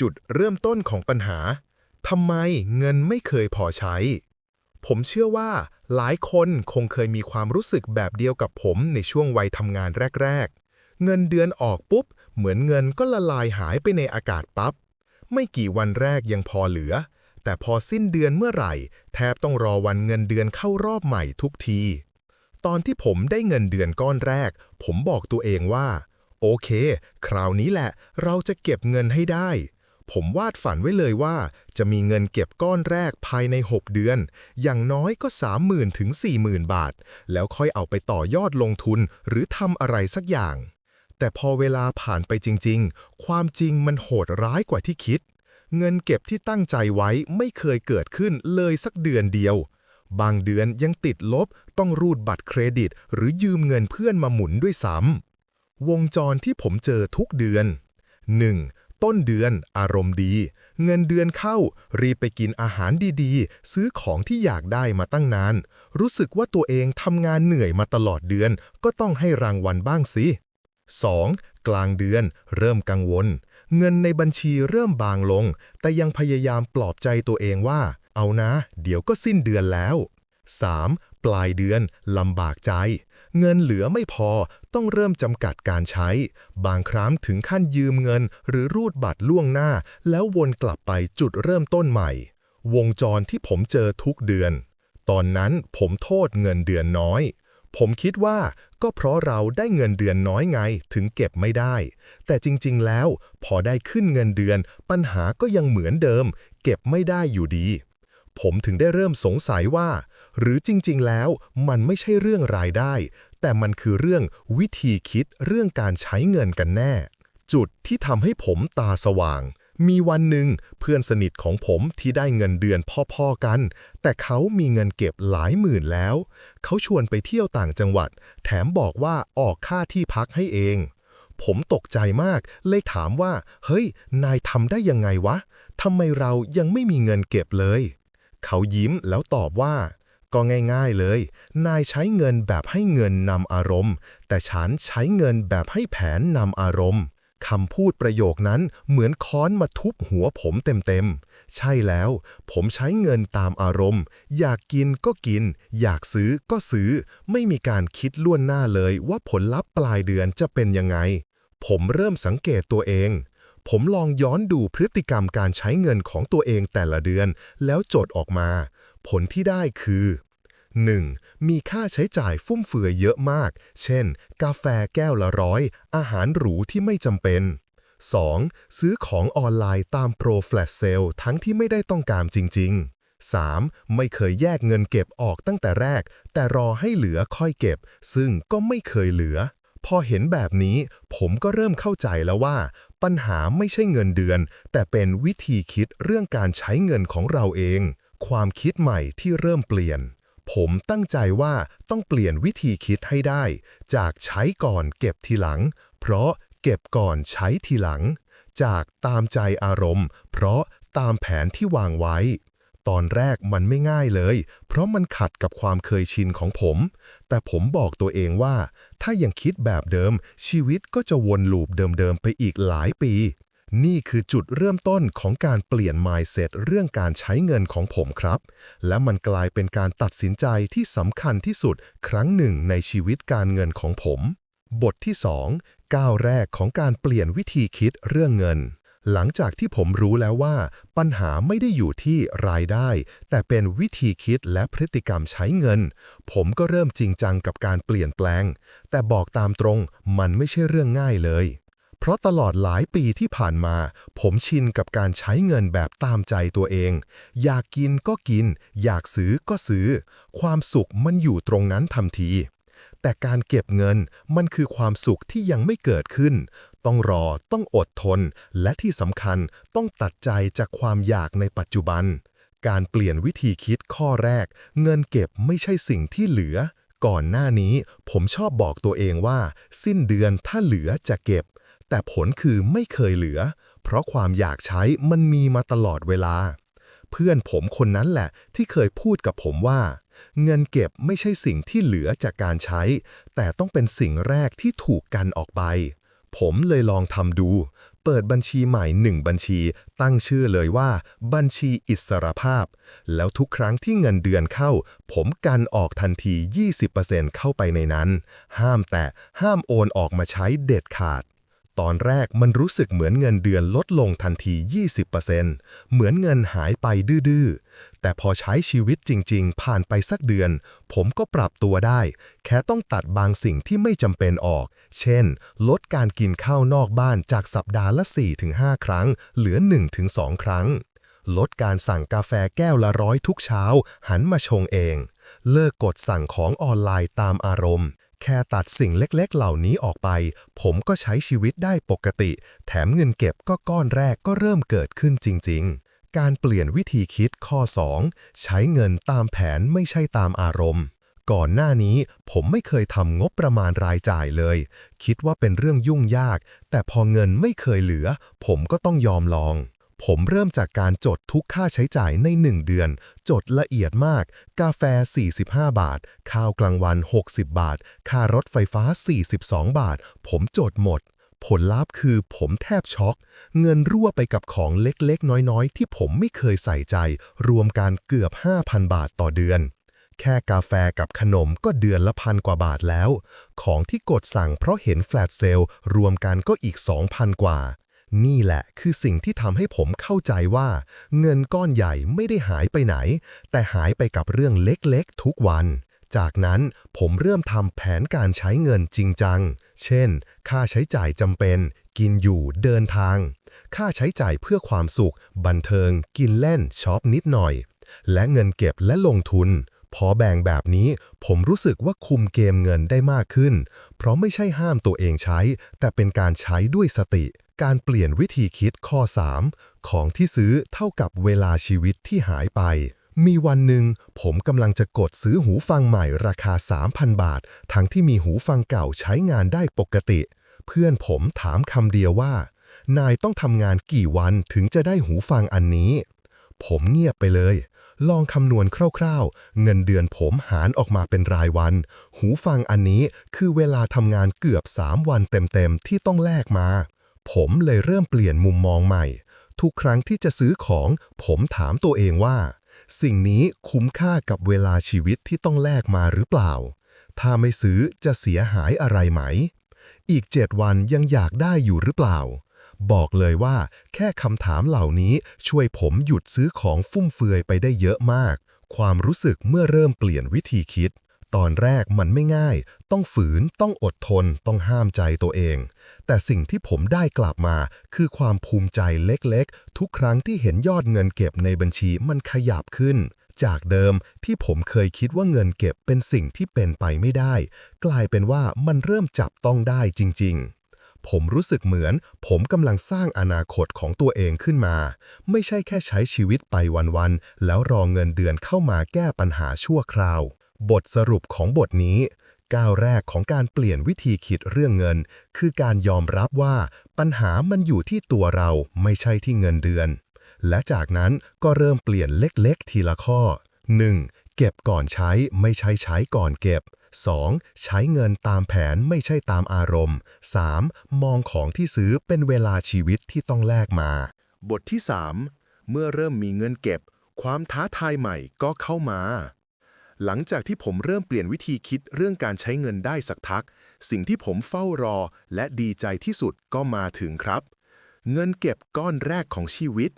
จุดเริ่มต้นของปัญหาทำไมเงินไม่เคยพอใช้ ผมเชื่อว่าหลายคนคงเคยมีความรู้สึกแบบเดียวกับผมในช่วงวัยทำงานแรก ๆ เงินเดือนออกปุ๊บ เหมือนเงินก็ละลายหายไปในอากาศปับ๊บ ไม่กี่วันแรกยังพอเหลือ แต่พอสิ้นเดือนเมื่อไหร่ แทบต้องรอวันเงินเดือนเข้ารอบใหม่ทุกที ตอนที่ผมได้เงินเดือนก้อนแรก ผมบอกตัวเองว่า โอเค คราวนี้แหละ เราจะเก็บเงินให้ได้ ผมวาดฝันไว้เลยว่า จะมีเงินเก็บก้อนแรกภายใน 6 เดือน อย่างน้อยก็ 30,000ถึง40,000 บาท แล้วค่อยเอาไปต่อยอดลงทุนหรือทำอะไรสักอย่าง แต่พอเวลาผ่านไปจริง ๆ ความจริงมันโหดร้ายกว่าที่คิด เงินเก็บที่ตั้งใจไว้ไม่เคยเกิดขึ้นเลยสักเดือนเดียว บางเดือนยังติดลบต้องรูดบัตรเครดิต หรือยืมเงินเพื่อนมาหมุนด้วยซ้ำวงจรที่ผมเจอทุกเดือน 1. ต้นเดือนอารมณ์ดี เงินเดือนเข้า รีบไปกินอาหารดีๆ ซื้อของที่อยากได้มาตั้งนาน รู้สึกว่าตัวเองทำงานเหนื่อยมาตลอดเดือน ก็ต้องให้รางวัลบ้างสิ 2. กลางเดือน เริ่มกังวล เงินในบัญชีเริ่มบางลง แต่ยังพยายามปลอบใจตัวเองว่า เอานะ เดี๋ยวก็สิ้นเดือนแล้ว 3. ปลายเดือนลำบากใจ เงินเหลือไม่พอต้องเริ่มจำกัดการใช้ บางครั้งถึงขั้นยืมเงิน หรือรูดบัตรล่วงหน้า แล้ววนกลับไปจุดเริ่มต้นใหม่ วงจรที่ผมเจอทุกเดือน ตอนนั้นผมโทษเงินเดือนน้อย ผมคิดว่าก็เพราะเราได้เงินเดือนน้อยไงถึงเก็บไม่ได้ แต่จริงๆแล้ว พอได้ขึ้นเงินเดือน ปัญหาก็ยังเหมือนเดิม เก็บไม่ได้อยู่ดี ผมถึงได้เริ่มสงสัยว่า หรือจริงๆ แล้วมันไม่ใช่เรื่องรายได้ แต่มันคือเรื่องวิธีคิดเรื่องการใช้เงินกันแน่ จุดที่ทำให้ผมตาสว่าง มีวันหนึ่งเพื่อนสนิทของผมที่ได้เงินเดือนพ่อๆกัน แต่เขามีเงินเก็บหลายหมื่นแล้ว เขาชวนไปเที่ยวต่างจังหวัด แถมบอกว่าออกค่าที่พักให้เองผมตกใจมาก เลยถามว่า เฮ้ย นายทำได้ยังไงวะ ทำไมเรายังไม่มีเงินเก็บเลย เขายิ้มแล้วตอบว่า ก็ง่ายๆเลย นายใช้เงินแบบให้เงินนำอารมณ์ แต่ฉันใช้เงินแบบให้แผนนำอารมณ์คำพูดประโยคนั้นเหมือนค้อนมาทุบหัวผมเต็มๆ ใช่แล้ว ผมใช้เงินตามอารมณ์ อยากกินก็กิน อยากซื้อก็ซื้อ ไม่มีการคิดล่วงหน้าเลยว่าผลลัพธ์ปลายเดือนจะเป็นยังไง ผมเริ่มสังเกตตัวเอง ผมลองย้อนดูพฤติกรรมการใช้เงินของตัวเองแต่ละเดือน แล้วโจทย์ออกมา ผลที่ได้คือ 1. มีค่าใช้จ่ายฟุ่มเฟือยเยอะมาก เช่น กาแฟแก้วละร้อย อาหารหรูที่ไม่จำเป็น 2. ซื้อของออนไลน์ตามโปรแฟลชเซลทั้งที่ไม่ได้ต้องการจริง ๆ 3. ไม่เคยแยกเงินเก็บออกตั้งแต่แรก แต่รอให้เหลือค่อยเก็บ ซึ่งก็ไม่เคยเหลือ พอเห็นแบบนี้ ผมก็เริ่มเข้าใจแล้วว่า ปัญหาไม่ใช่เงินเดือน แต่เป็นวิธีคิดเรื่องการใช้เงินของเราเอง ความคิดใหม่ที่เริ่มเปลี่ยน ผมตั้งใจว่าต้องเปลี่ยนวิธีคิดให้ได้ จากใช้ก่อนเก็บทีหลัง เพราะเก็บก่อนใช้ทีหลัง จากตามใจอารมณ์ เพราะตามแผนที่วางไว้ ตอนแรกมันไม่ง่ายเลย เพราะมันขัดกับความเคยชินของผม แต่ผมบอกตัวเองว่า ถ้ายังคิดแบบเดิม ชีวิตก็จะวนลูปเดิมๆไปอีกหลายปี นี่คือจุดเริ่มต้นของการเปลี่ยน mindset เรื่องการใช้เงินของผมครับ และมันกลายเป็นการตัดสินใจที่สำคัญที่สุดครั้งหนึ่งในชีวิตการเงินของผม บทที่ 2 ก้าวแรกของการเปลี่ยนวิธีคิดเรื่องเงิน หลังจากที่ผมรู้แล้วว่าปัญหาไม่ได้อยู่ที่รายได้ แต่เป็นวิธีคิดและพฤติกรรมใช้เงิน ผมก็เริ่มจริงจังกับการเปลี่ยนแปลง แต่บอกตามตรงมันไม่ใช่เรื่องง่ายเลย เพราะตลอดหลายปีที่ผ่านมา ผมชินกับการใช้เงินแบบตามใจตัวเอง อยากกินก็กิน อยากซื้อก็ซื้อ ความสุขมันอยู่ตรงนั้นทันทีแต่การเก็บเงินมันคือความสุขที่ยังไม่เกิดขึ้น ต้องรอ ต้องอดทน และที่สำคัญต้องตัดใจจากความอยากในปัจจุบัน การเปลี่ยนวิธีคิดข้อแรก เงินเก็บไม่ใช่สิ่งที่เหลือ ก่อนหน้านี้ผมชอบบอกตัวเองว่า สิ้นเดือนถ้าเหลือจะเก็บ แต่ผลคือไม่เคยเหลือ เพราะความอยากใช้มันมีมาตลอดเวลา เพื่อนผมคนนั้นแหละที่เคยพูดกับผมว่าเงินเก็บไม่ใช่สิ่งที่เหลือจากการใช้ แต่ต้องเป็นสิ่งแรกที่ถูกกันออกไป ผมเลยลองทำดู เปิดบัญชีใหม่หนึ่งบัญชี ตั้งชื่อเลยว่า บัญชีอิสรภาพ แล้วทุกครั้งที่เงินเดือนเข้า ผมกันออกทันที 20%เข้าไปในนั้น ห้ามแตะห้ามโอนออกมาใช้เด็ดขาด ตอนแรกมันรู้สึกเหมือนเงินเดือนลดลงทันที 20%เหมือนเงินหายไปดื้อๆ แต่พอใช้ชีวิตจริง ๆ ผ่านไปสักเดือน ผมก็ปรับตัวได้ แค่ต้องตัดบางสิ่งที่ไม่จำเป็นออก เช่น ลดการกินข้าวนอกบ้านจากสัปดาห์ละ 4-5 ครั้ง เหลือ 1-2 ครั้ง ลดการสั่งกาแฟแก้วละร้อยทุกเช้า หันมาชงเอง เลิกกดสั่งของออนไลน์ตามอารมณ์ แค่ตัดสิ่งเล็กๆ เหล่านี้ออกไป ผมก็ใช้ชีวิตได้ปกติ แถมเงินเก็บก็ก้อนแรกก็เริ่มเกิดขึ้นจริง ๆ การเปลี่ยนวิธีคิดข้อ 2 ใช้เงินตามแผนไม่ใช่ตามอารมณ์ ก่อนหน้านี้ผมไม่เคยทำงบประมาณรายจ่ายเลย คิดว่าเป็นเรื่องยุ่งยาก แต่พอเงินไม่เคยเหลือ ผมก็ต้องยอมลอง ผมเริ่มจากการจดทุกค่าใช้จ่ายใน 1 เดือน จดละเอียดมาก กาแฟ 45 บาท ข้าวกลางวัน 60 บาท ค่ารถไฟฟ้า 42 บาท ผมจดหมด ผลลัพธ์คือผมแทบช็อก เงินรั่วไปกับของเล็กๆ น้อยๆ ที่ผมไม่เคยใส่ใจ รวมกันเกือบ 5,000 บาทต่อเดือนแค่กาแฟกับขนมก็เดือนละพันกว่าบาทแล้ว ของที่กดสั่งเพราะเห็นแฟลตเซลล์รวมกันก็อีก 2,000 กว่า นี่แหละคือสิ่งที่ทำให้ผมเข้าใจว่า เงินก้อนใหญ่ไม่ได้หายไปไหน แต่หายไปกับเรื่องเล็กๆ ทุกวัน จากนั้นผมเริ่มทำแผนการใช้เงินจริงจัง เช่น ค่าใช้จ่ายจำเป็น กินอยู่เดินทาง ค่าใช้จ่ายเพื่อความสุข บันเทิง กินเล่นช็อปนิดหน่อย และเงินเก็บและลงทุนพอแบ่งแบบนี้ผมรู้สึกว่าคุมเกมเงินได้มากขึ้น เพราะไม่ใช่ห้ามตัวเองใช้ แต่เป็นการใช้ด้วยสติ การเปลี่ยนวิธีคิดข้อ 3 ของที่ซื้อเท่ากับเวลาชีวิตที่หายไป มีวันหนึ่ง ผมกำลังจะกดซื้อหูฟังใหม่ราคา 3,000 บาท ทั้งที่มีหูฟังเก่าใช้งานได้ปกติ เพื่อนผมถามคำเดียวว่า นายต้องทำงานกี่วันถึงจะได้หูฟังอันนี้ ผมเงียบไปเลย ลองคำนวณคร่าวๆ เงินเดือนผมหารออกมาเป็นรายวัน หูฟังอันนี้คือเวลาทำงานเกือบ 3 วันเต็มๆที่ต้องแลกมา ผมเลยเริ่มเปลี่ยนมุมมองใหม่ ทุกครั้งที่จะซื้อของ ผมถามตัวเองว่า สิ่งนี้คุ้มค่ากับเวลาชีวิตที่ต้องแลกมาหรือเปล่า ถ้าไม่ซื้อจะเสียหายอะไรไหม อีก7วันยังอยากได้อยู่หรือเปล่า บอกเลยว่า แค่คำถามเหล่านี้ช่วยผมหยุดซื้อของฟุ่มเฟือยไปได้เยอะมาก ความรู้สึกเมื่อเริ่มเปลี่ยนวิธีคิด ตอนแรกมันไม่ง่าย ต้องฝืน ต้องอดทน ต้องห้ามใจตัวเอง แต่สิ่งที่ผมได้กลับมา คือความภูมิใจเล็กๆ ทุกครั้งที่เห็นยอดเงินเก็บในบัญชีมันขยับขึ้น จากเดิมที่ผมเคยคิดว่าเงินเก็บเป็นสิ่งที่เป็นไปไม่ได้ กลายเป็นว่ามันเริ่มจับต้องได้จริง ๆผมรู้สึกเหมือน ผมกำลังสร้างอนาคตของตัวเองขึ้นมา ไม่ใช่แค่ใช้ชีวิตไปวันๆ แล้วรอเงินเดือนเข้ามาแก้ปัญหาชั่วคราว บทสรุปของบทนี้ ก้าวแรกของการเปลี่ยนวิธีคิดเรื่องเงิน คือการยอมรับว่าปัญหามันอยู่ที่ตัวเราไม่ใช่ที่เงินเดือน และจากนั้นก็เริ่มเปลี่ยนเล็กๆ ทีละข้อ 1. เก็บก่อนใช้ไม่ใช่ใช้ก่อนเก็บ 2. ใช้เงินตามแผนไม่ใช่ตามอารมณ์ 3. มองของที่ซื้อเป็นเวลาชีวิตที่ต้องแลกมา บทที่ 3 เมื่อเริ่มมีเงินเก็บ ความท้าทายใหม่ก็เข้ามา หลังจากที่ผมเริ่มเปลี่ยนวิธีคิดเรื่องการใช้เงินได้สักพัก สิ่งที่ผมเฝ้ารอและดีใจที่สุดก็มาถึงครับ เงินเก็บก้อนแรกของชีวิต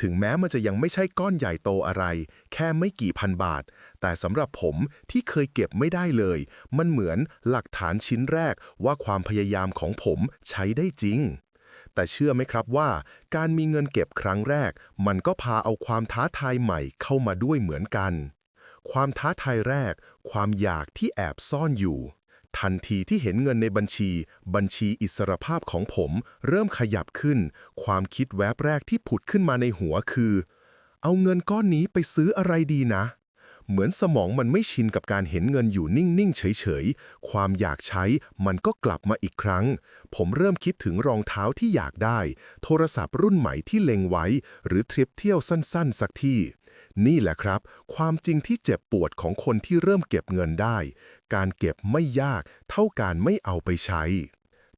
ถึงแม้มันจะยังไม่ใช่ก้อนใหญ่โตอะไร แค่ไม่กี่พันบาท แต่สำหรับผมที่เคยเก็บไม่ได้เลย มันเหมือนหลักฐานชิ้นแรกว่าความพยายามของผมใช้ได้จริงแต่เชื่อไหมครับว่า การมีเงินเก็บครั้งแรก มันก็พาเอาความท้าทายใหม่เข้ามาด้วยเหมือนกัน ความท้าทายแรก ความอยากที่แอบซ่อนอยู่ ทันทีที่เห็นเงินในบัญชี บัญชีอิสรภาพของผม เริ่มขยับขึ้น ความคิดแวบแรกที่ผุดขึ้นมาในหัวคือ เอาเงินก้อนนี้ไปซื้ออะไรดีนะ เหมือนสมองมันไม่ชินกับการเห็นเงินอยู่นิ่ง ๆ เฉย ๆ ความอยากใช้มันก็กลับมาอีกครั้ง ผมเริ่มคิดถึงรองเท้าที่อยากได้ โทรศัพท์รุ่นใหม่ที่เล็งไว้ หรือทริปเที่ยวสั้น ๆ สักที่ นี่แหละครับ ความจริงที่เจ็บปวดของคนที่เริ่มเก็บเงินได้ การเก็บไม่ยากเท่าการไม่เอาไปใช้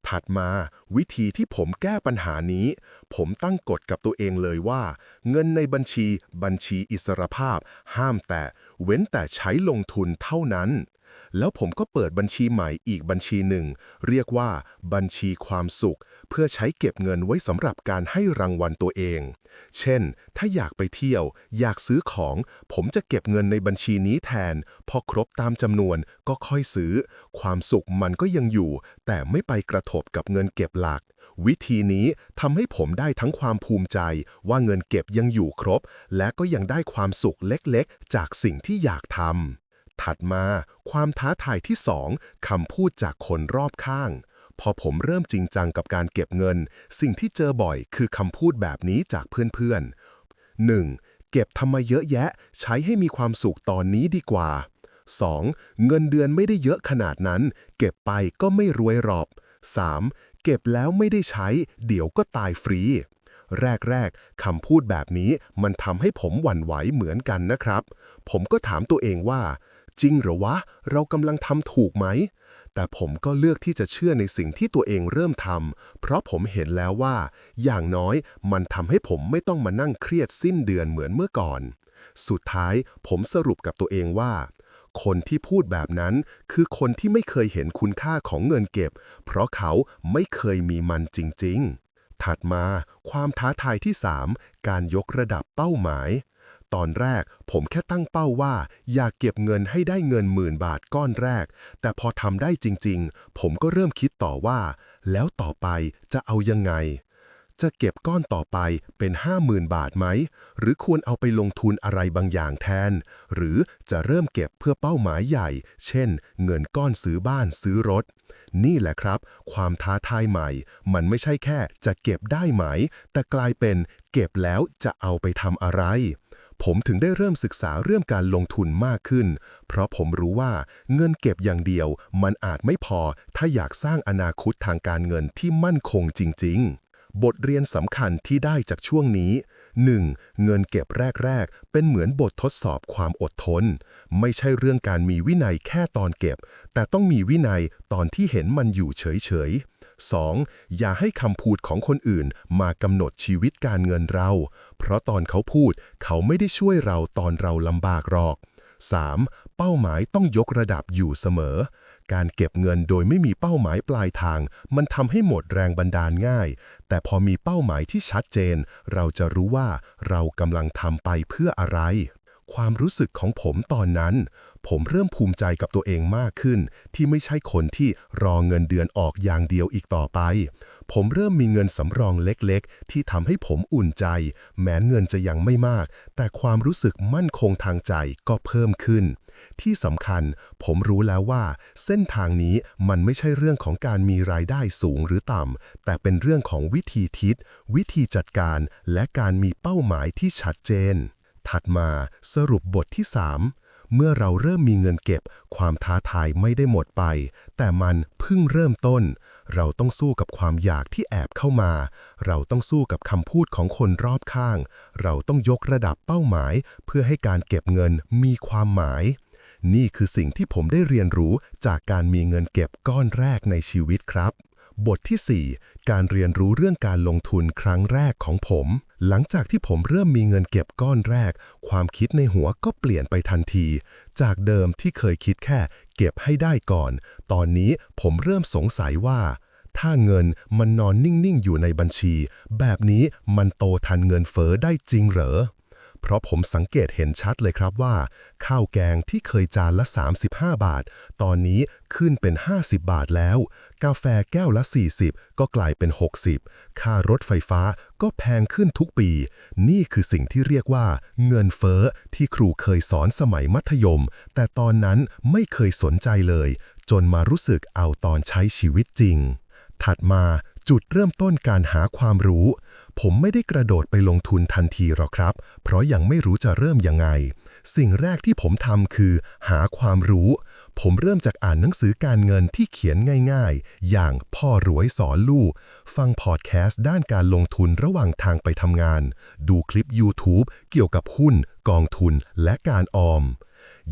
ถัดมาวิธีที่ผมแก้ปัญหานี้ ผมตั้งกฎกับตัวเองเลยว่า เงินในบัญชีบัญชีอิสรภาพ ห้ามแต่เว้นแต่ใช้ลงทุนเท่านั้น แล้วผมก็เปิดบัญชีใหม่อีกบัญชีหนึ่ง เรียกว่าบัญชีความสุข เพื่อใช้เก็บเงินไว้สำหรับการให้รางวัลตัวเอง เช่น ถ้าอยากไปเที่ยว อยากซื้อของ ผมจะเก็บเงินในบัญชีนี้แทน พอครบตามจำนวนก็ค่อยซื้อ ความสุขมันก็ยังอยู่ แต่ไม่ไปกระทบกับเงินเก็บหลัก วิธีนี้ทำให้ผมได้ทั้งความภูมิใจ ว่าเงินเก็บยังอยู่ครบ และก็ยังได้ความสุขเล็กๆ จากสิ่งที่อยากทำ ถัดมาความท้าทายที่ 2คำพูดจากคนรอบข้าง พอผมเริ่มจริงจังกับการเก็บเงิน สิ่งที่เจอบ่อยคือคำพูดแบบนี้จากเพื่อนๆ 1. เก็บทำไมเยอะแยะ ใช้ให้มีความสุขตอนนี้ดีกว่า 2. เงินเดือนไม่ได้เยอะขนาดนั้น เก็บไปก็ไม่รวยหรอก 3. เก็บแล้วไม่ได้ใช้ เดี๋ยวก็ตายฟรี แรกๆคำพูดแบบนี้มันทำให้ผมหวั่นไหวเหมือนกันนะครับ ผมก็ถามตัวเองว่า จริงหรอวะ เรากำลังทำถูกไหม แต่ผมก็เลือกที่จะเชื่อในสิ่งที่ตัวเองเริ่มทำเพราะผมเห็นแล้วว่า อย่างน้อยมันทำให้ผมไม่ต้องมานั่งเครียดสิ้นเดือนเหมือนเมื่อก่อน สุดท้ายผมสรุปกับตัวเองว่า คนที่พูดแบบนั้นคือคนที่ไม่เคยเห็นคุณค่าของเงินเก็บ เพราะเขาไม่เคยมีมันจริง ๆ ถัดมาความท้าทายที่ 3 การยกระดับเป้าหมาย ตอนแรก ผมแค่ตั้งเป้าว่า อยากเก็บเงินให้ได้เงินหมื่นบาทก้อนแรก แต่พอทำได้จริง ๆ ผมก็เริ่มคิดต่อว่า แล้วต่อไปจะเอายังไง จะเก็บก้อนต่อไปเป็น 50,000 บาทไหม หรือควรเอาไปลงทุนอะไรบางอย่างแทน หรือจะเริ่มเก็บเพื่อเป้าหมายใหญ่ เช่น เงินก้อนซื้อบ้านซื้อรถนี่แหละครับ ความท้าทายใหม่ มันไม่ใช่แค่จะเก็บได้ไหม แต่กลายเป็นเก็บแล้วจะเอาไปทำอะไร ผมถึงได้เริ่มศึกษาเรื่องการลงทุนมากขึ้น เพราะผมรู้ว่าเงินเก็บอย่างเดียวมันอาจไม่พอถ้าอยากสร้างอนาคตทางการเงินที่มั่นคงจริง ๆบทเรียนสำคัญที่ได้จากช่วงนี้ 1. เงินเก็บแรก ๆ เป็นเหมือนบททดสอบความอดทน ไม่ใช่เรื่องการมีวินัยแค่ตอนเก็บ แต่ต้องมีวินัยตอนที่เห็นมันอยู่เฉย ๆ 2. อย่าให้คำพูดของคนอื่นมากำหนดชีวิตการเงินเรา เพราะตอนเขาพูดเขาไม่ได้ช่วยเราตอนเราลำบากหรอก 3. เป้าหมายต้องยกระดับอยู่เสมอ การเก็บเงินโดยไม่มีเป้าหมายปลายทาง มันทำให้หมดแรงบันดาลง่าย แต่พอมีเป้าหมายที่ชัดเจน เราจะรู้ว่าเรากำลังทำไปเพื่ออะไร ความรู้สึกของผมตอนนั้น ผมเริ่มภูมิใจกับตัวเองมากขึ้น ที่ไม่ใช่คนที่รอเงินเดือนออกอย่างเดียวอีกต่อไป ผมเริ่มมีเงินสำรองเล็กๆ ที่ทำให้ผมอุ่นใจ แม้เงินจะยังไม่มาก แต่ความรู้สึกมั่นคงทางใจก็เพิ่มขึ้น ที่สำคัญ ผมรู้แล้วว่า เส้นทางนี้มันไม่ใช่เรื่องของการมีรายได้สูงหรือต่ำแต่เป็นเรื่องของวิธีคิดวิธีจัดการและการมีเป้าหมายที่ชัดเจน ถัดมาสรุปบทที่ 3 เมื่อเราเริ่มมีเงินเก็บ ความท้าทายไม่ได้หมดไป แต่มันเพิ่งเริ่มต้น เราต้องสู้กับความอยากที่แอบเข้ามา เราต้องสู้กับคำพูดของคนรอบข้าง เราต้องยกระดับเป้าหมาย เพื่อให้การเก็บเงินมีความหมาย นี่คือสิ่งที่ผมได้เรียนรู้จากการมีเงินเก็บก้อนแรกในชีวิตครับ บทที่ 4 การเรียนรู้เรื่องการลงทุนครั้งแรกของผม หลังจากที่ผมเริ่มมีเงินเก็บก้อนแรก ความคิดในหัวก็เปลี่ยนไปทันที จากเดิมที่เคยคิดแค่ เก็บให้ได้ก่อน ตอนนี้ผมเริ่มสงสัยว่า ถ้าเงินมันนอนนิ่งๆ อยู่ในบัญชี แบบนี้มันโตทันเงินเฟ้อได้จริงเหรอ เพราะผมสังเกตเห็นชัดเลยครับว่า ข้าวแกงที่เคยจานละ 35 บาท ตอนนี้ขึ้นเป็น 50 บาทแล้ว กาแฟแก้วละ 40 ก็กลายเป็น 60 ค่ารถไฟฟ้าก็แพงขึ้นทุกปี นี่คือสิ่งที่เรียกว่า เงินเฟ้อที่ครูเคยสอนสมัยมัธยม แต่ตอนนั้นไม่เคยสนใจเลย จนมารู้สึกเอาตอนใช้ชีวิตจริง ถัดมาจุดเริ่มต้นการหาความรู้ ผมไม่ได้กระโดดไปลงทุนทันทีหรอกครับ เพราะยังไม่รู้จะเริ่มยังไง สิ่งแรกที่ผมทำคือ หาความรู้ ผมเริ่มจากอ่านหนังสือการเงินที่เขียนง่ายๆ อย่างพ่อรวยสอนลูก ฟังพอดแคสต์ด้านการลงทุนระหว่างทางไปทำงาน ดูคลิป YouTube เกี่ยวกับหุ้น กองทุน และการออม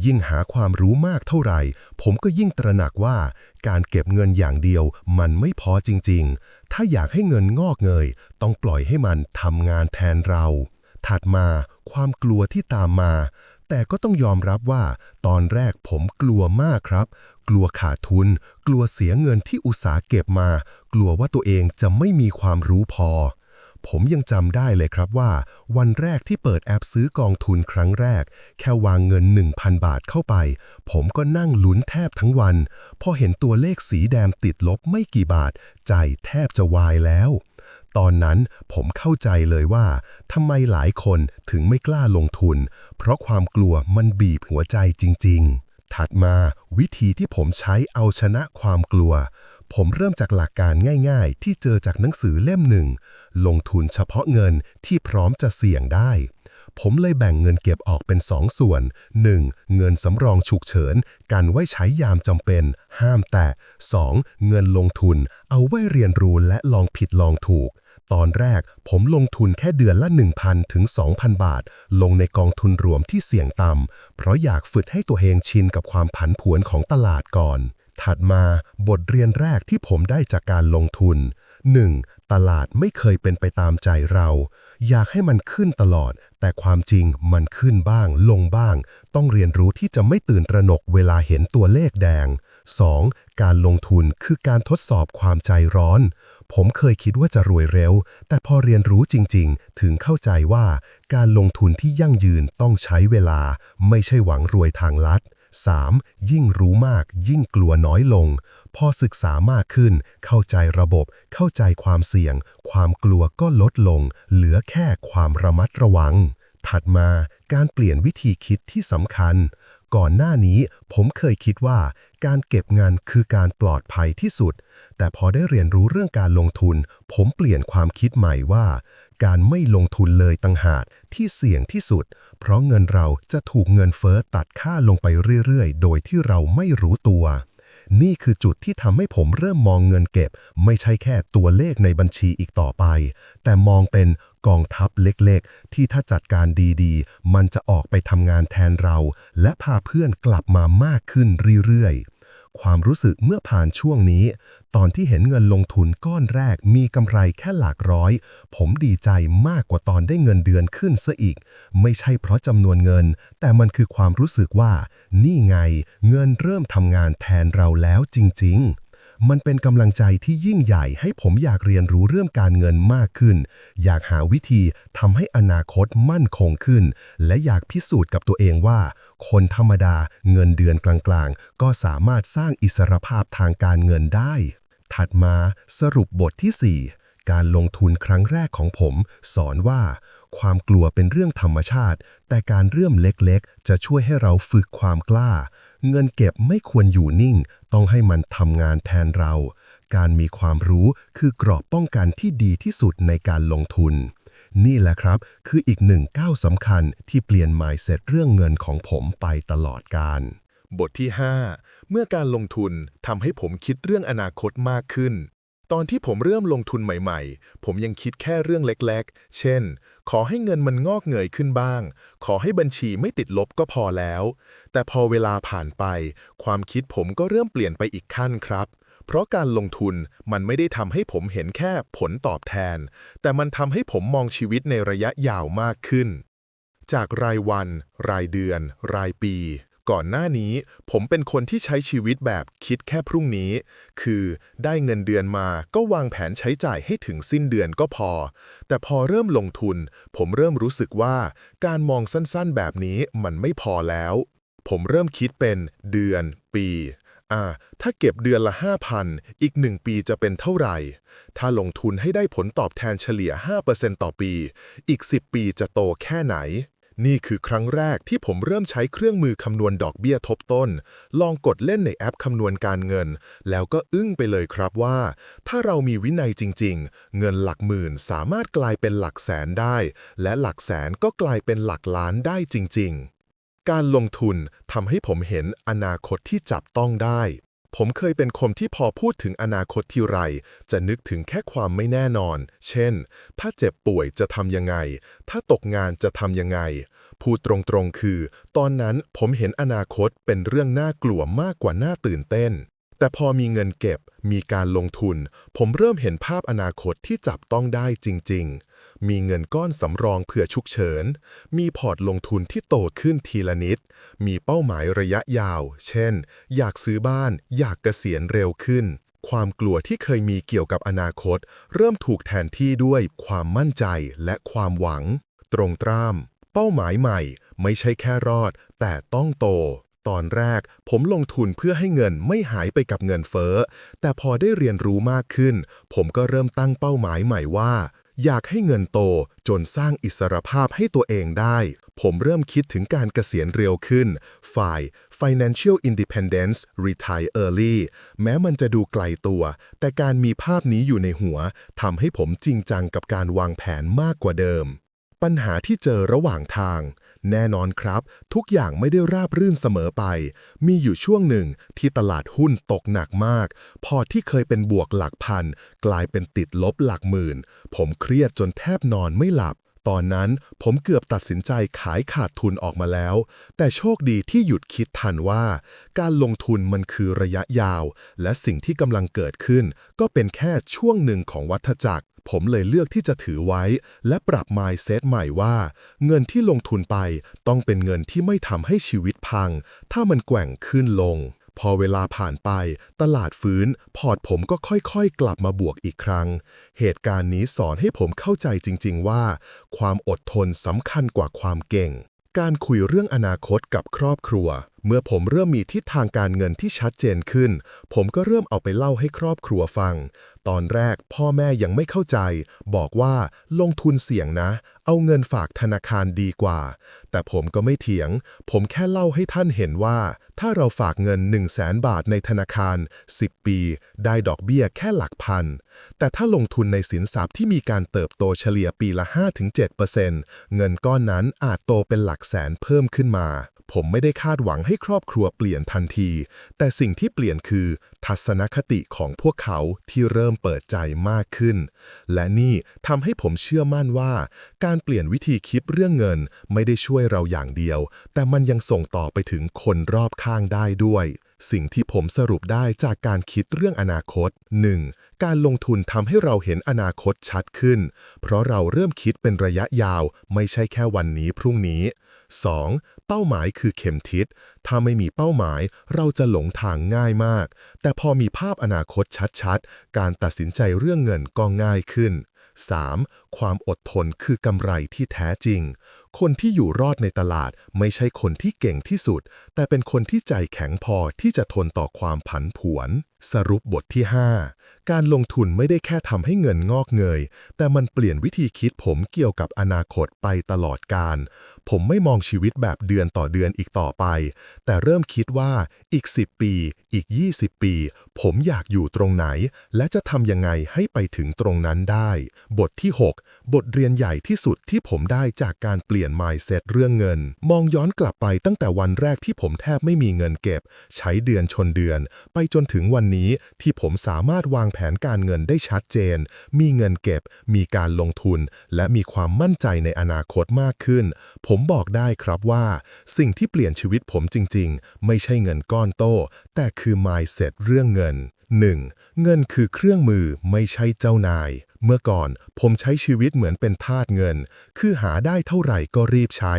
ยิ่งหาความรู้มากเท่าไหร่ ผมก็ยิ่งตระหนักว่าการเก็บเงินอย่างเดียวมันไม่พอจริง ๆ ถ้าอยากให้เงินงอกเงย ต้องปล่อยให้มันทำงานแทนเรา ถัดมาความกลัวที่ตามมา แต่ก็ต้องยอมรับว่า ตอนแรกผมกลัวมากครับ กลัวขาดทุน กลัวเสียเงินที่อุตสาห์เก็บมา กลัวว่าตัวเองจะไม่มีความรู้พอ ผมยังจำได้เลยครับว่า วันแรกที่เปิดแอปซื้อกองทุนครั้งแรก แค่วางเงิน 1,000 บาทเข้าไป ผมก็นั่งลุ้นแทบทั้งวัน พอเห็นตัวเลขสีแดงติดลบไม่กี่บาท ใจแทบจะวายแล้ว ตอนนั้นผมเข้าใจเลยว่าทำไมหลายคนถึงไม่กล้าลงทุน เพราะความกลัวมันบีบหัวใจจริง ๆ ถัดมาวิธีที่ผมใช้เอาชนะความกลัว ผมเริ่มจากหลักการง่ายๆ ที่เจอจากหนังสือเล่มหนึ่ง ลงทุนเฉพาะเงินที่พร้อมจะเสี่ยงได้ ผมเลยแบ่งเงินเก็บออกเป็นสองส่วน 1. เงินสำรองฉุกเฉิน กันไว้ใช้ยามจำเป็น ห้ามแตะ 2. เงินลงทุน เอาไว้เรียนรู้และลองผิดลองถูก ตอนแรกผมลงทุนแค่เดือนละ 1,000 ถึง 2,000 บาท ลงในกองทุนรวมที่เสี่ยงต่ำเพราะอยากฝึกให้ตัวเองชินกับความผันผวนของตลาดก่อน ถัดมาบทเรียนแรกที่ผมได้จากการลงทุน 1. ตลาดไม่เคยเป็นไปตามใจเรา อยากให้มันขึ้นตลอด แต่ความจริงมันขึ้นบ้าง ลงบ้าง ต้องเรียนรู้ที่จะไม่ตื่นตระหนกเวลาเห็นตัวเลขแดง 2. การลงทุนคือการทดสอบความใจร้อน ผมเคยคิดว่าจะรวยเร็ว แต่พอเรียนรู้จริง ๆ ถึงเข้าใจว่า การลงทุนที่ยั่งยืนต้องใช้เวลา ไม่ใช่หวังรวยทางลัด 3. ยิ่งรู้มาก ยิ่งกลัวน้อยลง พอศึกษามากขึ้น เข้าใจระบบ เข้าใจความเสี่ยง ความกลัวก็ลดลง เหลือแค่ความระมัดระวัง ถัดมาการเปลี่ยนวิธีคิดที่สำคัญ ก่อนหน้านี้ผมเคยคิดว่าการเก็บเงินคือการปลอดภัยที่สุด แต่พอได้เรียนรู้เรื่องการลงทุน ผมเปลี่ยนความคิดใหม่ว่า การไม่ลงทุนเลยต่างหากที่เสี่ยงที่สุด เพราะเงินเราจะถูกเงินเฟ้อตัดค่าลงไปเรื่อยๆ โดยที่เราไม่รู้ตัว นี่คือจุดที่ทำให้ผมเริ่มมองเงินเก็บ ไม่ใช่แค่ตัวเลขในบัญชีอีกต่อไป แต่มองเป็นกองทัพเล็กๆ ที่ถ้าจัดการดีๆ มันจะออกไปทำงานแทนเรา และพาเพื่อนกลับมามากขึ้นเรื่อยๆ ความรู้สึกเมื่อผ่านช่วงนี้ ตอนที่เห็นเงินลงทุนก้อนแรกมีกำไรแค่หลักร้อย ผมดีใจมากกว่าตอนได้เงินเดือนขึ้นซะอีก ไม่ใช่เพราะจำนวนเงิน แต่มันคือความรู้สึกว่า นี่ไง เงินเริ่มทำงานแทนเราแล้วจริง ๆ มันเป็นกำลังใจที่ยิ่งใหญ่ให้ผมอยากเรียนรู้เรื่องการเงินมากขึ้น อยากหาวิธีทำให้อนาคตมั่นคงขึ้น และอยากพิสูจน์กับตัวเองว่า คนธรรมดาเงินเดือนกลางๆ ก็สามารถสร้างอิสรภาพทางการเงินได้ ถัดมาสรุปบทที่ 4 การลงทุนครั้งแรกของผม สอนว่า ความกลัวเป็นเรื่องธรรมชาติ แต่การเริ่มเล็กๆ จะช่วยให้เราฝึกความกล้า เงินเก็บไม่ควรอยู่นิ่ง ต้องให้มันทำงานแทนเรา การมีความรู้คือเกราะป้องกันที่ดีที่สุดในการลงทุน นี่แหละครับ คืออีกหนึ่งก้าวสำคัญที่เปลี่ยน mindset เรื่องเงินของผมไปตลอดการบทที่ 5 เมื่อการลงทุนทำให้ผมคิดเรื่องอนาคตมากขึ้น ตอนที่ผมเริ่มลงทุนใหม่ๆ ผมยังคิดแค่เรื่องเล็กๆ เช่น ขอให้เงินมันงอกเงยขึ้นบ้าง ขอให้บัญชีไม่ติดลบก็พอแล้ว แต่พอเวลาผ่านไป ความคิดผมก็เริ่มเปลี่ยนไปอีกขั้นครับ เพราะการลงทุนมันไม่ได้ทำให้ผมเห็นแค่ผลตอบแทน แต่มันทำให้ผมมองชีวิตในระยะยาวมากขึ้น จากรายวัน รายเดือน รายปี ก่อนหน้านี้ผมเป็นคนที่ใช้ชีวิตแบบคิดแค่พรุ่งนี้ คือได้เงินเดือนมาก็วางแผนใช้จ่ายให้ถึงสิ้นเดือนก็พอ แต่พอเริ่มลงทุน ผมเริ่มรู้สึกว่าการมองสั้นๆแบบนี้มันไม่พอแล้ว ผมเริ่มคิดเป็นเดือน ปีอ่าถ้าเก็บเดือนละ 5,000 อีก 1 ปีจะเป็นเท่าไหร่ ถ้าลงทุนให้ได้ผลตอบแทนเฉลี่ย 5%ต่อปี อีก 10 ปีจะโตแค่ไหน นี่คือครั้งแรกที่ผมเริ่มใช้เครื่องมือคำนวณดอกเบี้ยทบต้น ลองกดเล่นในแอปคำนวณการเงิน แล้วก็อึ้งไปเลยครับว่า ถ้าเรามีวินัยจริง ๆ เงินหลักหมื่นสามารถกลายเป็นหลักแสนได้ และหลักแสนก็กลายเป็นหลักล้านได้จริง ๆ การลงทุนทำให้ผมเห็นอนาคตที่จับต้องได้ ผมเคยเป็นคนที่พอพูดถึงอนาคตทีไร จะนึกถึงแค่ความไม่แน่นอน เช่น ถ้าเจ็บป่วยจะทำยังไง ถ้าตกงานจะทำยังไง พูดตรงๆคือ ตอนนั้นผมเห็นอนาคตเป็นเรื่องน่ากลัวมากกว่าน่าตื่นเต้น แต่พอมีเงินเก็บ มีการลงทุน ผมเริ่มเห็นภาพอนาคตที่จับต้องได้จริง ๆ มีเงินก้อนสำรองเผื่อฉุกเฉิน มีพอร์ตลงทุนที่โตขึ้นทีละนิด มีเป้าหมายระยะยาว เช่น อยากซื้อบ้าน อยากเกษียณเร็วขึ้น ความกลัวที่เคยมีเกี่ยวกับอนาคต เริ่มถูกแทนที่ด้วยความมั่นใจและความหวัง ตรงตราม เป้าหมายใหม่ ไม่ใช่แค่รอด แต่ต้องโต ตอนแรก ผมลงทุนเพื่อให้เงินไม่หายไปกับเงินเฟ้อ แต่พอได้เรียนรู้มากขึ้น ผมก็เริ่มตั้งเป้าหมายใหม่ว่า อยากให้เงินโตจนสร้างอิสรภาพให้ตัวเองได้ ผมเริ่มคิดถึงการเกษียณเร็วขึ้น ฝ่าย Financial Independence Retire Early แม้มันจะดูไกลตัว แต่การมีภาพนี้อยู่ในหัวทำให้ผมจริงจังกับการวางแผนมากกว่าเดิม ปัญหาที่เจอระหว่างทาง แน่นอนครับ ทุกอย่างไม่ได้ราบรื่นเสมอไป มีอยู่ช่วงหนึ่งที่ตลาดหุ้นตกหนักมาก พอที่เคยเป็นบวกหลักพัน กลายเป็นติดลบหลักหมื่น ผมเครียดจนแทบนอนไม่หลับ ตอนนั้นผมเกือบตัดสินใจขายขาดทุนออกมาแล้ว แต่โชคดีที่หยุดคิดทันว่า การลงทุนมันคือระยะยาว และสิ่งที่กำลังเกิดขึ้น ก็เป็นแค่ช่วงหนึ่งของวัฏจักร ผมเลยเลือกที่จะถือไว้ และปรับ mindset ใหม่ว่า เงินที่ลงทุนไปต้องเป็นเงินที่ไม่ทำให้ชีวิตพัง ถ้ามันแกว่งขึ้นลง พอเวลาผ่านไป ตลาดฟื้น พอร์ตผมก็ค่อยๆ กลับมาบวกอีกครั้ง เหตุการณ์นี้สอนให้ผมเข้าใจจริง ๆ ว่า ความอดทนสำคัญกว่าความเก่ง การคุยเรื่องอนาคตกับครอบครัว เมื่อผมเริ่มมีทิศทางการเงินที่ชัดเจนขึ้น ผมก็เริ่มเอาไปเล่าให้ครอบครัวฟัง ตอนแรกพ่อแม่ยังไม่เข้าใจ บอกว่าลงทุนเสี่ยงนะ เอาเงินฝากธนาคารดีกว่า แต่ผมก็ไม่เถียง ผมแค่เล่าให้ท่านเห็นว่า ถ้าเราฝากเงิน 1 0 0 0 0แสนบาทในธนาคาร 10 ปี ได้ดอกเบี้ยแค่หลักพัน แต่ถ้าลงทุนในสินทรัพย์ที่มีการเติบโตเฉลี่ยปีละ 5-7%เงินก้อนนั้นอาจโตเป็นหลักแสนเพิ่มขึ้นมา ผมไม่ได้คาดหวังให้ครอบครัวเปลี่ยนทันที แต่สิ่งที่เปลี่ยนคือ ทัศนคติของพวกเขาที่เริ่มเปิดใจมากขึ้น และนี่ทำให้ผมเชื่อมั่นว่า การเปลี่ยนวิธีคิดเรื่องเงินไม่ได้ช่วยเราอย่างเดียว แต่มันยังส่งต่อไปถึงคนรอบข้างได้ด้วยสิ่งที่ผมสรุปได้จากการคิดเรื่องอนาคต 1. การลงทุนทำให้เราเห็นอนาคตชัดขึ้น เพราะเราเริ่มคิดเป็นระยะยาว ไม่ใช่แค่วันนี้พรุ่งนี้ 2. เป้าหมายคือเข็มทิศ ถ้าไม่มีเป้าหมายเราจะหลงทางง่ายมาก แต่พอมีภาพอนาคตชัดๆ การตัดสินใจเรื่องเงินก็ง่ายขึ้น 3. ความอดทนคือกำไรที่แท้จริง คนที่อยู่รอดในตลาดไม่ใช่คนที่เก่งที่สุด แต่เป็นคนที่ใจแข็งพอที่จะทนต่อความผันผวน สรุปบทที่ 5 การลงทุนไม่ได้แค่ทำให้เงินงอกเงย แต่มันเปลี่ยนวิธีคิดผมเกี่ยวกับอนาคตไปตลอดการ ผมไม่มองชีวิตแบบเดือนต่อเดือนอีกต่อไป แต่เริ่มคิดว่าอีก 10 ปี อีก 20 ปี ผมอยากอยู่ตรงไหน และจะทำยังไงให้ไปถึงตรงนั้นได้ บทที่ 6 บทเรียนใหญ่ที่สุดที่ผมได้จากการเปลี่ยน mindset เรื่องเงิน มองย้อนกลับไปตั้งแต่วันแรกที่ผมแทบไม่มีเงินเก็บ ใช้เดือนชนเดือน ไปจนถึงวันนี้ที่ผมสามารถวางแผนการเงินได้ชัดเจน มีเงินเก็บ มีการลงทุน และมีความมั่นใจในอนาคตมากขึ้น ผมบอกได้ครับว่า สิ่งที่เปลี่ยนชีวิตผมจริง ๆ ไม่ใช่เงินก้อนโต แต่คือ mindset เรื่องเงิน 1. เงินคือเครื่องมือไม่ใช่เจ้านาย เมื่อก่อนผมใช้ชีวิตเหมือนเป็นทาสเงิน คือหาได้เท่าไหร่ก็รีบใช้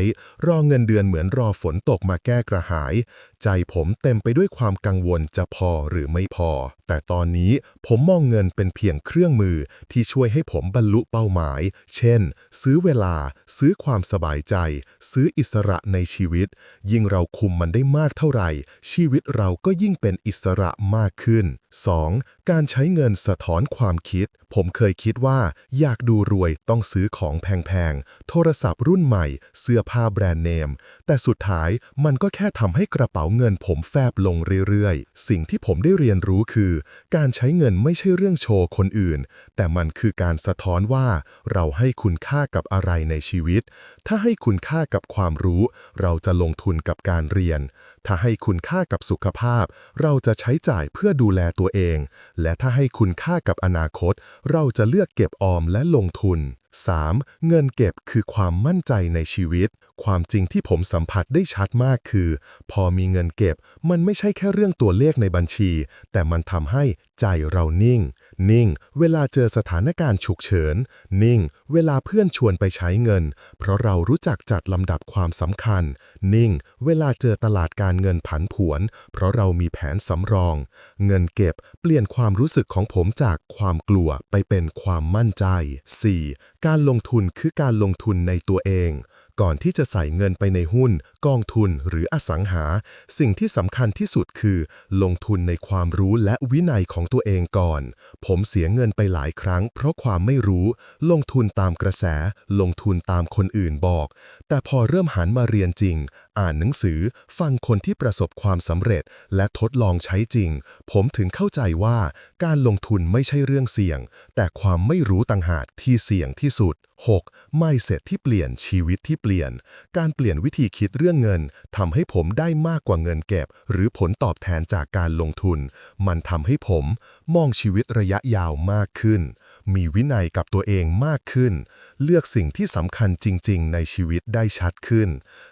รอเงินเดือนเหมือนรอฝนตกมาแก้กระหายใจผมเต็มไปด้วยความกังวลจะพอหรือไม่พอ แต่ตอนนี้ผมมองเงินเป็นเพียงเครื่องมือที่ช่วยให้ผมบรรลุเป้าหมาย เช่น ซื้อเวลา ซื้อความสบายใจ ซื้ออิสระในชีวิต ยิ่งเราคุมมันได้มากเท่าไหร่ ชีวิตเราก็ยิ่งเป็นอิสระมากขึ้น 2. การใช้เงินสะท้อนความคิด ผมเคยคิดว่า อยากดูรวยต้องซื้อของแพงๆ โทรศัพท์รุ่นใหม่ เสื้อผ้าแบรนด์เนม แต่สุดท้ายมันก็แค่ทำให้กระเป๋าเงินผมแฟบลงเรื่อยๆ สิ่งที่ผมได้เรียนรู้คือ การใช้เงินไม่ใช่เรื่องโชว์คนอื่น แต่มันคือการสะท้อนว่า เราให้คุณค่ากับอะไรในชีวิต ถ้าให้คุณค่ากับความรู้ เราจะลงทุนกับการเรียน ถ้าให้คุณค่ากับสุขภาพ เราจะใช้จ่ายเพื่อดูแลตัวเอง และถ้าให้คุณค่ากับอนาคต เราจะเลือกเก็บออมและลงทุน 3. เงินเก็บคือความมั่นใจในชีวิต ความจริงที่ผมสัมผัสได้ชัดมากคือ พอมีเงินเก็บ มันไม่ใช่แค่เรื่องตัวเลขในบัญชี แต่มันทำให้ใจเรานิ่ง นิ่ง เวลาเจอสถานการณ์ฉุกเฉิน นิ่ง เวลาเพื่อนชวนไปใช้เงิน เพราะเรารู้จักจัดลำดับความสำคัญ นิ่ง เวลาเจอตลาดการเงินผันผวน เพราะเรามีแผนสำรอง เงินเก็บเปลี่ยนความรู้สึกของผมจากความกลัวไปเป็นความมั่นใจ 4. การลงทุนคือการลงทุนในตัวเอง ก่อนที่จะใส่เงินไปในหุ้น กองทุนหรืออสังหา สิ่งที่สำคัญที่สุดคือ ลงทุนในความรู้และวินัยของตัวเองก่อน ผมเสียเงินไปหลายครั้ง เพราะความไม่รู้ ลงทุนตามกระแส ลงทุนตามคนอื่นบอก แต่พอเริ่มหันมาเรียนจริง อ่านหนังสือ ฟังคนที่ประสบความสำเร็จ และทดลองใช้จริง ผมถึงเข้าใจว่าการลงทุนไม่ใช่เรื่องเสี่ยง แต่ความไม่รู้ต่างหากที่เสี่ยงที่สุด 6. ไม่เสร็จที่เปลี่ยนชีวิตที่เปลี่ยน การเปลี่ยนวิธีคิดเรื่องเงินทำให้ผมได้มากกว่าเงินเก็บ หรือผลตอบแทนจากการลงทุน มันทำให้ผมมองชีวิตระยะยาวมากขึ้น มีวินัยกับตัวเองมากขึ้น เลือกสิ่งที่สำคัญจริง ๆ ในชีวิตได้ชัดขึ้น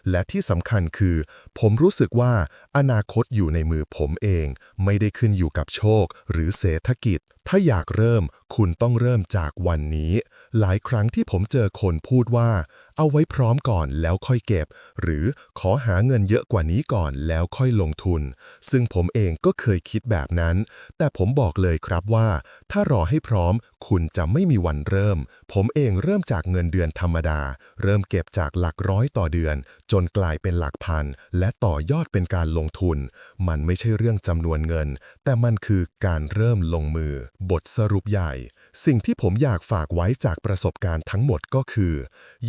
และที่สำคัญคัญคือ ผมรู้สึกว่าอนาคตอยู่ในมือผมเอง ไม่ได้ขึ้นอยู่กับโชค หรือเศรษฐกิจ ถ้าอยากเริ่มคุณต้องเริ่มจากวันนี้ หลายครั้งที่ผมเจอคนพูดว่า เอาไว้พร้อมก่อนแล้วค่อยเก็บ หรือขอหาเงินเยอะกว่านี้ก่อนแล้วค่อยลงทุน ซึ่งผมเองก็เคยคิดแบบนั้น แต่ผมบอกเลยครับว่า ถ้ารอให้พร้อม คุณจะไม่มีวันเริ่ม ผมเองเริ่มจากเงินเดือนธรรมดา เริ่มเก็บจากหลักร้อยต่อเดือน จนกลายเป็นหลักพัน และต่อยอดเป็นการลงทุน มันไม่ใช่เรื่องจำนวนเงิน แต่มันคือการเริ่มลงมือ บทสรุปใหญ่สิ่งที่ผมอยากฝากไว้จากประสบการณ์ทั้งหมดก็คือ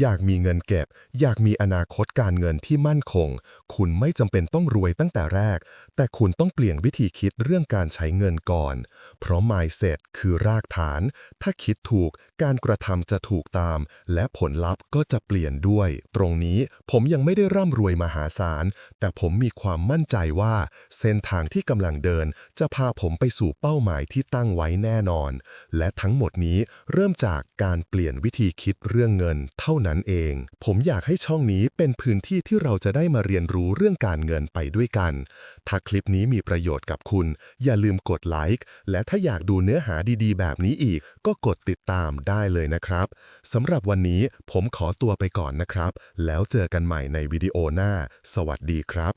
อยากมีเงินเก็บ อยากมีอนาคตการเงินที่มั่นคง คุณไม่จำเป็นต้องรวยตั้งแต่แรก แต่คุณต้องเปลี่ยนวิธีคิดเรื่องการใช้เงินก่อน เพราะ mindset คือรากฐาน ถ้าคิดถูกการกระทำจะถูกตาม และผลลัพธ์ก็จะเปลี่ยนด้วย ตรงนี้ผมยังไม่ได้ร่ำรวยมหาศาล แต่ผมมีความมั่นใจว่า เส้นทางที่กำลังเดิน จะพาผมไปสู่เป้าหมายที่ตั้งไว้แน่นอนและทั้งหมดนี้เริ่มจากการเปลี่ยนวิธีคิดเรื่องเงินเท่านั้นเอง ผมอยากให้ช่องนี้เป็นพื้นที่ที่เราจะได้มาเรียนรู้เรื่องการเงินไปด้วยกัน ถ้าคลิปนี้มีประโยชน์กับคุณ อย่าลืมกดไลค์ และถ้าอยากดูเนื้อหาดีๆ แบบนี้อีก ก็กดติดตามได้เลยนะครับสำหรับวันนี้ผมขอตัวไปก่อนนะครับ แล้วเจอกันใหม่ในวิดีโอหน้า สวัสดีครับ